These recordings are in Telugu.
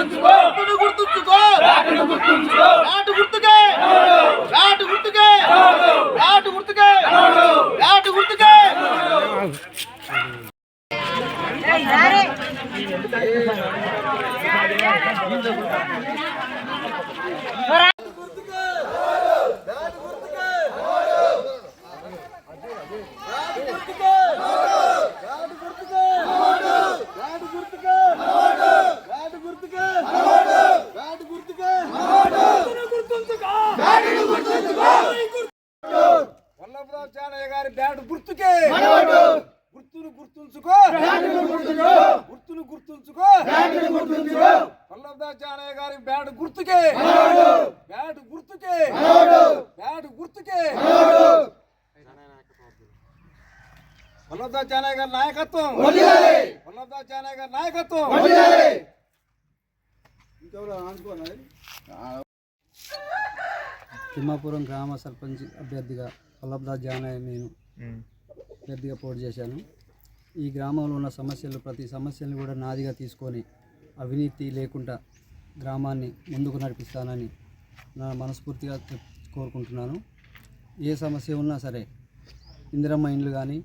Let's go! బ్యాట్ గుర్తుకే. గుర్తును గుర్తుంచుకో. గుర్తును గుర్తుంచుకో. వల్లభరావు చానయ్య గారి బ్యాట్ గుర్తుకే. బ్యాట్ గుర్తుకే. బ్యాట్ గుర్తుకే. వల్లభరావు చానయ్య గారి నాయకత్వం. వల్లభరావు చానయ్య గారి నాయకత్వం. తిమ్మాపురం గ్రామ సర్పంచ్ అభ్యర్థిగా వల్లభదాస్ జానయ్య నేను. అభ్యర్థిగా పోటీ చేశాను. ఈ గ్రామంలో ఉన్న సమస్యలు ప్రతి సమస్యలను కూడా నాదిగా తీసుకొని అవినీతి లేకుండా గ్రామాన్ని ముందుకు నడిపిస్తానని నా మనస్ఫూర్తిగా కోరుకుంటున్నాను. ఏ సమస్య ఉన్నా సరే ఇందిరమ్మ ఇండ్లు కానీ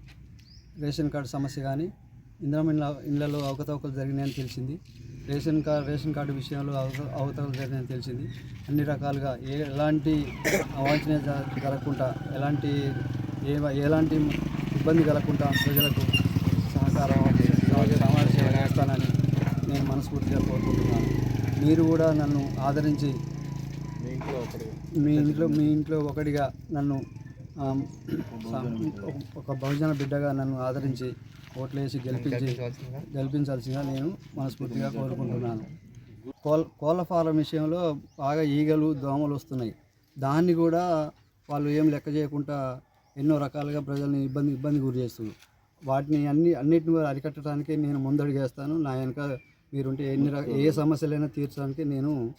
రేషన్ కార్డు సమస్య కానీ ఇందిరమ్మ ఇండ్ల ఇళ్ళలో అవకతవకలు జరిగినాయని తెలిసింది. రేషన్ కార్డు రేషన్ కార్డు విషయంలో అవక- అవకతవకలు జరిగినాయని తెలిసింది. అన్ని రకాలుగా ఏ ఎలాంటి అవాంఛనీయ జరగకుండా ఎలాంటి ఏ ఎలాంటి ఇబ్బంది కలగకుండా ప్రజలకు సహకారం సమాజ సేవ చేస్తానని నేను మనస్ఫూర్తిగా కోరుకుంటున్నాను. మీరు కూడా నన్ను ఆదరించి మీ ఇంట్లో మీ ఇంట్లో ఒకటిగా నన్ను ఒక బహుజన బిడ్డగా నన్ను ఆదరించి ఓట్లేసి గెలిపించి గెలిపించాల్సిందిగా? నేను మనస్ఫూర్తిగా కోరుకుంటున్నాను. కోల్ కోళ్ళ ఫారం విషయంలో బాగా ఈగలు దోమలు వస్తున్నాయి. దాన్ని కూడా వాళ్ళు ఏం లెక్క చేయకుండా ఎన్నో రకాలుగా ప్రజల్ని ఇబ్బంది ఇబ్బంది గురి చేస్తున్నారు. వాటిని అన్ని అన్నిటిని కూడా అరికట్టడానికి నేను ముందడుగేస్తాను. నా వెనక మీరుంటే ఎన్ని రకాల ఏ సమస్యలైనా తీర్చడానికి నేను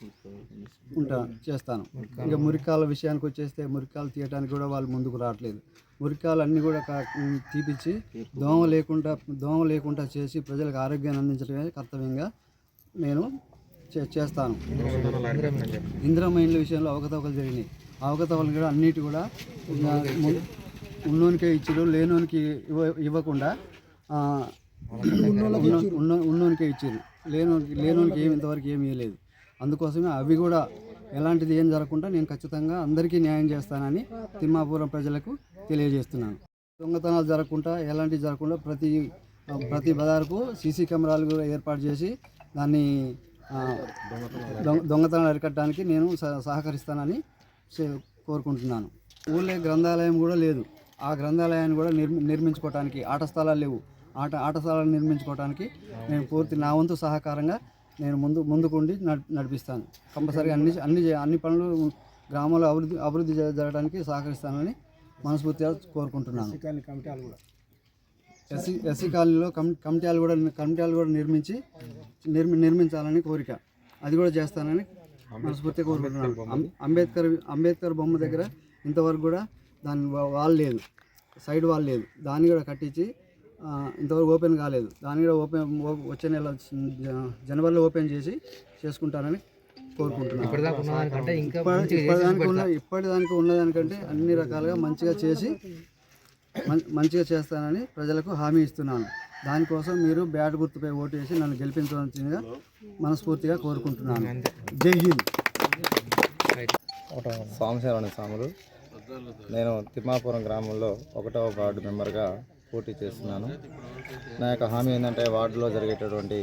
ఉంటా చేస్తాను. ఇంకా మురికాల విషయానికి వచ్చేస్తే మురికాలు తీయడానికి కూడా వాళ్ళు ముందుకు రావట్లేదు. మురికాలు అన్నీ కూడా తీపిచ్చి దోమ లేకుండా దోమ లేకుండా చేసి ప్రజలకు ఆరోగ్యాన్ని అందించడమే కర్తవ్యంగా నేను చే- చేస్తాను. ఇంద్రమైన విషయంలో అవకతవకలు జరిగినాయి. అవకతవకలు కూడా అన్నిటి కూడా ఉన్నోనికే ఇచ్చారు లేనోనికి ఇవ్వ ఇవ్వకుండా ఉన్నోనికే ఇచ్చారు లేనోనికి లేనోనికి ఏమి ఇంతవరకు ఏమీ ఇవ్వలేదు అందుకోసమే అవి కూడా ఎలాంటిది ఏం జరగకుండా నేను ఖచ్చితంగా అందరికీ న్యాయం చేస్తానని తిమ్మాపురం ప్రజలకు తెలియజేస్తున్నాను. దొంగతనాలు జరగకుండా ఎలాంటివి జరగకుండా ప్రతి ప్రతి బజారుకు సీసీ కెమెరాలు కూడా ఏర్పాటు చేసి దాన్ని దొంగతనాలు అరికట్టడానికి నేను సహ- సహకరిస్తానని కోరుకుంటున్నాను. ఊళ్ళో గ్రంథాలయం కూడా లేదు. ఆ గ్రంథాలయాన్ని కూడా నిర్మి నిర్మించుకోవడానికి ఆట స్థలాలు లేవు. ఆట ఆట స్థలాలు నిర్మించుకోవడానికి నేను పూర్తి నా వంతు సహకారంగా నేను ముందు ముందుకుండి నడి- నడిపిస్తాను. కంపల్సరీగా అన్ని అన్ని అన్ని పనులు గ్రామంలో అభివృద్ధి అభివృద్ధి జరగడానికి సహకరిస్తానని మనస్ఫూర్తిగా కోరుకుంటున్నాను. ఎస్సీ ఎస్సీ కాలనీలో కమ్ కమిటీలు కూడా కమిటీలు కూడా నిర్మించి నిర్మి నిర్మించాలని కోరిక. అది కూడా చేస్తానని మనస్ఫూర్తిగా కోరుకుంటున్నాను. అంబేద్కర్ అంబేద్కర్ బొమ్మ దగ్గర ఇంతవరకు కూడా దాని వా- వాల్ లేదు. సైడ్ వాల్ లేదు. దాన్ని కూడా కట్టించి ఇంతవరకు ఓపెన్ కాలేదు. దాన్ని కూడా ఓపెన్ వచ్చే నెల జనవరిలో ఓపెన్ చేసి చేసుకుంటానని కోరుకుంటున్నాను. ఇప్పటి- ఇప్పటిదానికి ఉన్న ఇప్పటిదానికి ఉన్నదానికంటే అన్ని రకాలుగా మంచిగా చేసి మం- మంచిగా చేస్తానని ప్రజలకు హామీ ఇస్తున్నాను. దానికోసం మీరు బ్యాట్ గుర్తుపై ఓటు వేసి నన్ను గెలిపించవలసిందిగా మనస్ఫూర్తిగా కోరుకుంటున్నాను. జై హింద్. సోమశేరణ స్వాములు నేను తిమ్మాపురం గ్రామంలో ఒకటవ వార్డు మెంబర్గా పోటీ చేస్తున్నాను. నా యొక్క హామీ ఏంటంటే వార్డులో జరిగేటటువంటి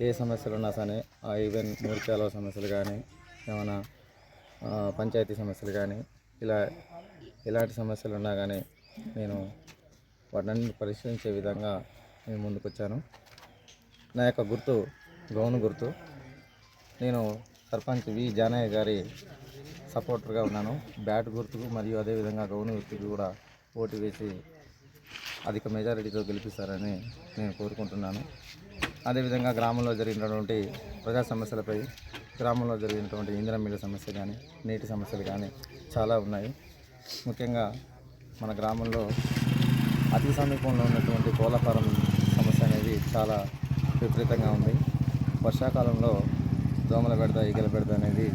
ఏ సమస్యలు ఉన్నా సరే ఆ ఈవెన్ మూర్చాల సమస్యలు కానీ ఏమైనా పంచాయతీ సమస్యలు కానీ ఇలా ఎలాంటి సమస్యలు ఉన్నా కానీ నేను వాటిని పరిశీలించే విధంగా నేను ముందుకొచ్చాను. నా యొక్క గుర్తు గౌను గుర్తు. నేను సర్పంచ్ వి జానయ్య గారి సపోర్టర్గా ఉన్నాను. బ్యాట్ గుర్తుకు మరియు అదేవిధంగా గౌను గుర్తుకు కూడా ఓటు వేసి అధిక మెజారిటీతో గెలిపిస్తారని నేను కోరుకుంటున్నాను. అదేవిధంగా గ్రామంలో జరిగినటువంటి ప్రజా సమస్యలపై గ్రామంలో జరిగినటువంటి ఇంధన మిల్ల సమస్య కానీ నీటి సమస్యలు కానీ చాలా ఉన్నాయి. ముఖ్యంగా మన గ్రామంలో అతి సమీపంలో ఉన్నటువంటి కోళ్ళ ఫారం సమస్య అనేది చాలా విపరీతంగా ఉంది. వర్షాకాలంలో దోమల బెడద ఈగల బెడద అనేది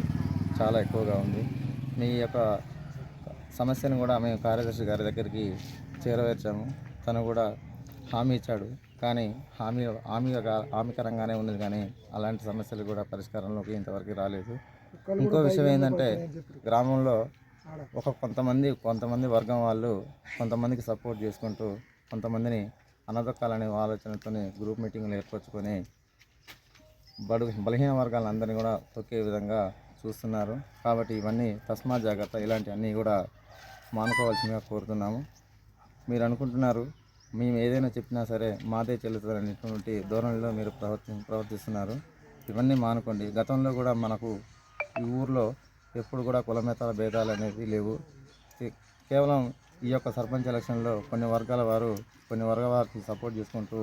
చాలా ఎక్కువగా ఉంది. మీ యొక్క సమస్యను కూడా మేము కార్యదర్శి గారి దగ్గరికి చేరవేర్చాము. తను కూడా హామీ ఇచ్చాడు. కానీ హామీ హామీగా హామీకరంగానే ఉన్నది కానీ అలాంటి సమస్యలు కూడా పరిష్కారంలోకి ఇంతవరకు రాలేదు. ఇంకో విషయం ఏంటంటే గ్రామంలో ఒక కొంతమంది కొంతమంది వర్గం వాళ్ళు కొంతమందికి సపోర్ట్ చేసుకుంటూ కొంతమందిని అనదొక్కాలనే ఆలోచనతోనే గ్రూప్ మీటింగ్లు ఏర్పరచుకొని బడు బలహీన వర్గాలందరినీ కూడా తొక్కే విధంగా చూస్తున్నారు. కాబట్టి ఇవన్నీ తస్మాత్ జాగ్రత్త ఇలాంటివన్నీ కూడా మానుకోవాల్సిందిగా కోరుతున్నాము. మీరు అనుకుంటున్నారు మేము ఏదైనా చెప్పినా సరే మాదే చెల్లుతుందనేటువంటి ధోరణిలో మీరు ప్రవర్తి ప్రవర్తిస్తున్నారు. ఇవన్నీ మానుకోండి. గతంలో కూడా మనకు ఈ ఊర్లో ఎప్పుడు కూడా కులమేతాల భేదాలు అనేవి లేవు. కేవలం ఈ యొక్క సర్పంచ్ ఎలక్షన్లో కొన్ని వర్గాల వారు కొన్ని వర్గాల వారికి సపోర్ట్ చేసుకుంటూ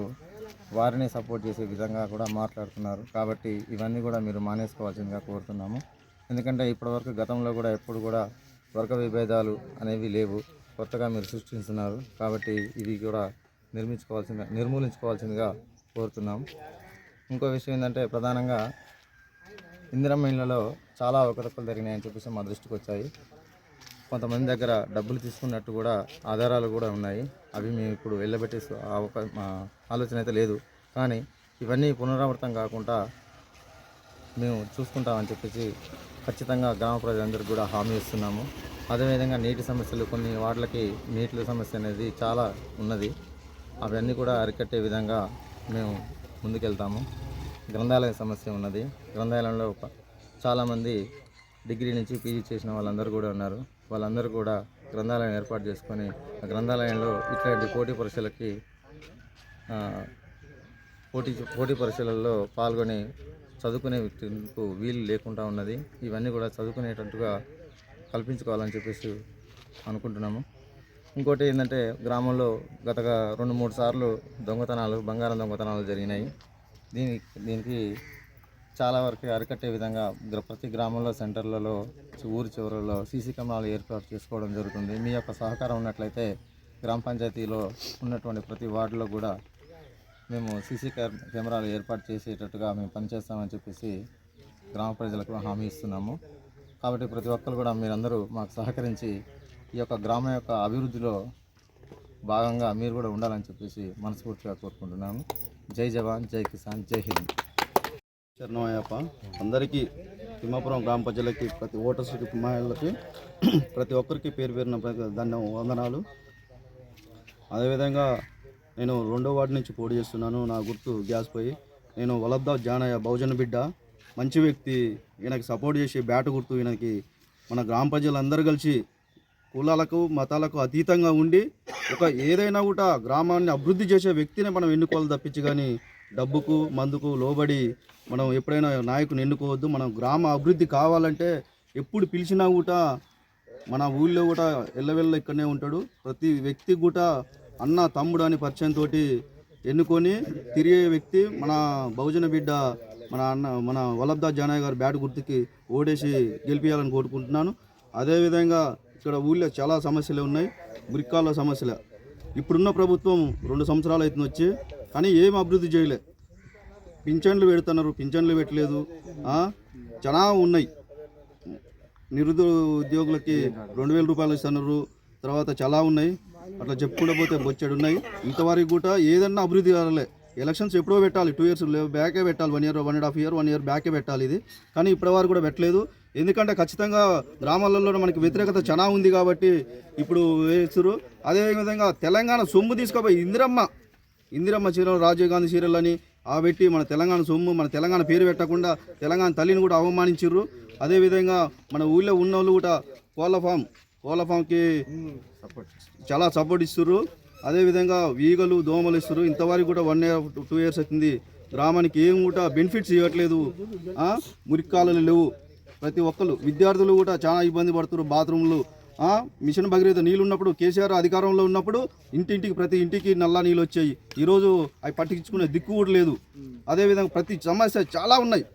వారిని సపోర్ట్ చేసే విధంగా కూడా మాట్లాడుతున్నారు. కాబట్టి ఇవన్నీ కూడా మీరు మానేసుకోవాల్సిందిగా కోరుతున్నాము. ఎందుకంటే ఇప్పటివరకు గతంలో కూడా ఎప్పుడు కూడా వర్గ విభేదాలు అనేవి లేవు. కొత్తగా మీరు సృష్టిస్తున్నారు కాబట్టి ఇవి కూడా నిర్మించుకోవాల్సిన నిర్మూలించుకోవాల్సిందిగా కోరుతున్నాం. ఇంకో విషయం ఏంటంటే ప్రధానంగా ఇందిరమ్మ ఇళ్ళలో చాలా అవకతవకలు జరిగినాయని చెప్పేసి మా దృష్టికి వచ్చాయి. కొంతమంది దగ్గర డబ్బులు తీసుకున్నట్టు కూడా ఆధారాలు కూడా ఉన్నాయి. అవి మేము ఇప్పుడు వెళ్ళబెట్టే అవకా మా ఆలోచన అయితే లేదు. కానీ ఇవన్నీ పునరావృతం కాకుండా మేము చూసుకుంటామని చెప్పేసి ఖచ్చితంగా గ్రామ ప్రజలందరికీ కూడా హామీ ఇస్తున్నాము. అదేవిధంగా నీటి సమస్యలు కొన్ని వాటికి నీటి సమస్య అనేది చాలా ఉన్నది. అవన్నీ కూడా అరికట్టే విధంగా మేము ముందుకెళ్తాము. గ్రంథాలయ సమస్య ఉన్నది. గ్రంథాలయంలో చాలామంది డిగ్రీ నుంచి పీజీ చేసిన వాళ్ళందరూ కూడా ఉన్నారు. వాళ్ళందరూ కూడా గ్రంథాలయం ఏర్పాటు చేసుకొని ఆ గ్రంథాలయంలో ఇట్లాంటి పోటీ పరీక్షలకి పోటీ పోటీ పరీక్షలలో పాల్గొని చదువుకునే వ్యక్తులకు వీలు లేకుండా ఉన్నది. ఇవన్నీ కూడా చదువుకునేటట్టుగా కల్పించుకోవాలని చెప్పేసి అనుకుంటున్నాము. ఇంకోటి ఏంటంటే గ్రామంలో గత రెండు మూడు సార్లు దొంగతనాలు బంగారం దొంగతనాలు జరిగినాయి. దీని దీనికి చాలా వరకు అరికట్టే విధంగా ప్రతి గ్రామంలో సెంటర్లలో ఊరి చివరల్లో సీసీ కెమెరాలు ఏర్పాటు చేసుకోవడం జరుగుతుంది. మీ యొక్క సహకారం ఉన్నట్లయితే గ్రామ పంచాయతీలో ఉన్నటువంటి ప్రతి వార్డులో కూడా మేము సీసీ కెమెరాలు ఏర్పాటు చేసేటట్టుగా మేము పనిచేస్తామని చెప్పేసి గ్రామ ప్రజలకు హామీ ఇస్తున్నాము. కాబట్టి ప్రతి ఒక్కరు కూడా మీరందరూ మాకు సహకరించి ఈ యొక్క గ్రామం యొక్క అభివృద్ధిలో భాగంగా మీరు కూడా ఉండాలని చెప్పేసి మనస్ఫూర్తిగా కోరుకుంటున్నాము. జై జవాన్ జై కిసాన్ జై హింద్. శరణమయ్యప్ప అందరికీ తిమ్మాపురం గ్రామ ప్రజలకి ప్రతి ఓటర్స్కి మహిళలకి ప్రతి ఒక్కరికి పేరు పేరున ప్రతి దండం వందనాలు. అదేవిధంగా నేను రెండో వార్డు నుంచి పోటీ చేస్తున్నాను. నా గుర్తు గ్యాస్ పోయి. నేను వలద్దా జానయ్య బహుజన బిడ్డ. మంచి వ్యక్తి. ఈయనకి సపోర్ట్ చేసి బ్యాట్ గుర్తు. ఈయనకి మన గ్రామ ప్రజలందరూ కలిసి కులాలకు మతాలకు అతీతంగా ఉండి ఒక ఏదైనా కూడా గ్రామాన్ని అభివృద్ధి చేసే వ్యక్తిని మనం ఎన్నుకోవాలి తప్పించి కానీ డబ్బుకు మందుకు లోబడి మనం ఎప్పుడైనా నాయకుని ఎన్నుకోవద్దు. మనం గ్రామ అభివృద్ధి కావాలంటే ఎప్పుడు పిలిచినా కూడా మన ఊళ్ళో కూడా ఎల్లవెల్ల ఇక్కడనే ఉంటాడు. ప్రతి వ్యక్తి కూడా అన్న తమ్ముడు అని పరిచయంతో ఎన్నుకొని తిరిగే వ్యక్తి మన బహుజన బిడ్డ మన అన్న మన వల్లబ్దా జానయ్య గారు బ్యాట్ గుర్తుకి ఓడేసి గెలిపించాలని కోరుకుంటున్నాను. అదేవిధంగా ఇక్కడ ఊళ్ళో చాలా సమస్యలు ఉన్నాయి. గురికాల సమస్యలు. ఇప్పుడున్న ప్రభుత్వం రెండు సంవత్సరాలు అయితే వచ్చి కానీ ఏం అభివృద్ధి చేయలే. పింఛన్లు పెడుతున్నారు పింఛన్లు పెట్టలేదు. చాలా ఉన్నాయి. నిరుద్యోగులకి రెండు వేల రూపాయలు ఇస్తున్నారు. తర్వాత చాలా ఉన్నాయి. అట్లా చెప్పుకుంటూ పోతే బొచ్చెడు ఉన్నాయి. ఇంతవరకు కూడా ఏదన్నా అభివృద్ధి కాలే. ఎలక్షన్స్ ఎప్పుడో పెట్టాలి. టూ ఇయర్స్ బ్యాకే పెట్టాలి. One year one and half year one year బ్యాకే పెట్టాలి ఇది. కానీ ఇప్పటివరకు కూడా పెట్టలేదు. ఎందుకంటే ఖచ్చితంగా గ్రామాలలో మనకి వ్యతిరేకత చాలా ఉంది కాబట్టి ఇప్పుడు వేస్తున్నారు అదేవిధంగా తెలంగాణ సొమ్ము తీసుకోపోయి ఇందిరమ్మ ఇందిరమ్మ చీరలు రాజీవ్ గాంధీ చీరలు అని ఆ పెట్టి మన తెలంగాణ సొమ్ము మన తెలంగాణ పేరు పెట్టకుండా తెలంగాణ తల్లిని కూడా అవమానించారు అదేవిధంగా మన ఊళ్ళో ఉన్న వాళ్ళు కూడా కోళ్ళ ఫామ్ కోళ్ళ ఫామ్కి సపోర్ట్ hmm. చాలా సపోర్ట్ ఇస్తున్నారు అదేవిధంగా ఈగలు దోమలు ఇస్తారు ఇంతవరకు కూడా వన్ ఇయర్ టూ ఇయర్స్ అవుతుంది. గ్రామానికి ఏం కూడా బెనిఫిట్స్ ఇవ్వట్లేదు. ఆ, మురికాలు లేవు. ప్రతి ఒక్కరు విద్యార్థులు కూడా చాలా ఇబ్బంది పడుతున్నారు బాత్రూమ్లు మిషన్ భగీరథ నీళ్ళు ఉన్నప్పుడు కేసీఆర్ అధికారంలో ఉన్నప్పుడు ఇంటింటికి ప్రతి ఇంటికి నల్ల నీళ్ళు వచ్చాయి. ఈరోజు అవి పట్టించుకునే దిక్కు కూడా లేదు. అదేవిధంగా ప్రతి సమస్య చాలా ఉన్నాయి.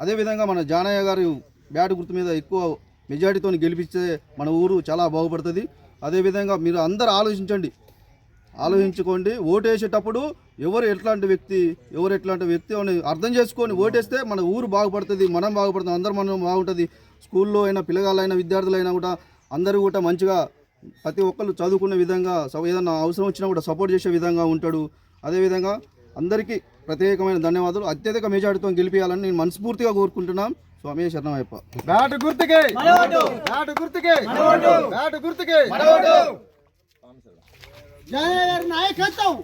అదేవిధంగా మన జానయ్య గారు బ్యాట్ గుర్తు మీద ఎక్కువ మెజారిటీతో గెలిపిస్తే మన ఊరు చాలా బాగుపడుతుంది. అదేవిధంగా మీరు అందరు ఆలోచించండి. ఆలోచించుకోండి. ఓటు వేసేటప్పుడు ఎవరు ఎట్లాంటి వ్యక్తి ఎవరు ఎట్లాంటి వ్యక్తి అని అర్థం చేసుకొని ఓటేస్తే మన ఊరు బాగుపడుతుంది మనం బాగుపడుతుంది అందరం మనం బాగుంటుంది. స్కూల్లో అయినా పిల్లగాళ్ళైనా విద్యార్థులైనా కూడా అందరూ కూడా మంచిగా ప్రతి ఒక్కరు చదువుకునే విధంగా ఏదైనా అవసరం వచ్చినా కూడా సపోర్ట్ చేసే విధంగా ఉంటాడు. అదేవిధంగా అందరికీ ప్రత్యేకమైన ధన్యవాదాలు. అత్యధిక మెజార్టీతో గెలిపించాలని నేను మనస్ఫూర్తిగా కోరుకుంటున్నాను స్వామి శరణమయ్యప్ప బ్యాట్ గుర్తుకే బ్యాట్ గుర్తుకే బ్యాట్ గుర్తుకే నాయకత్వం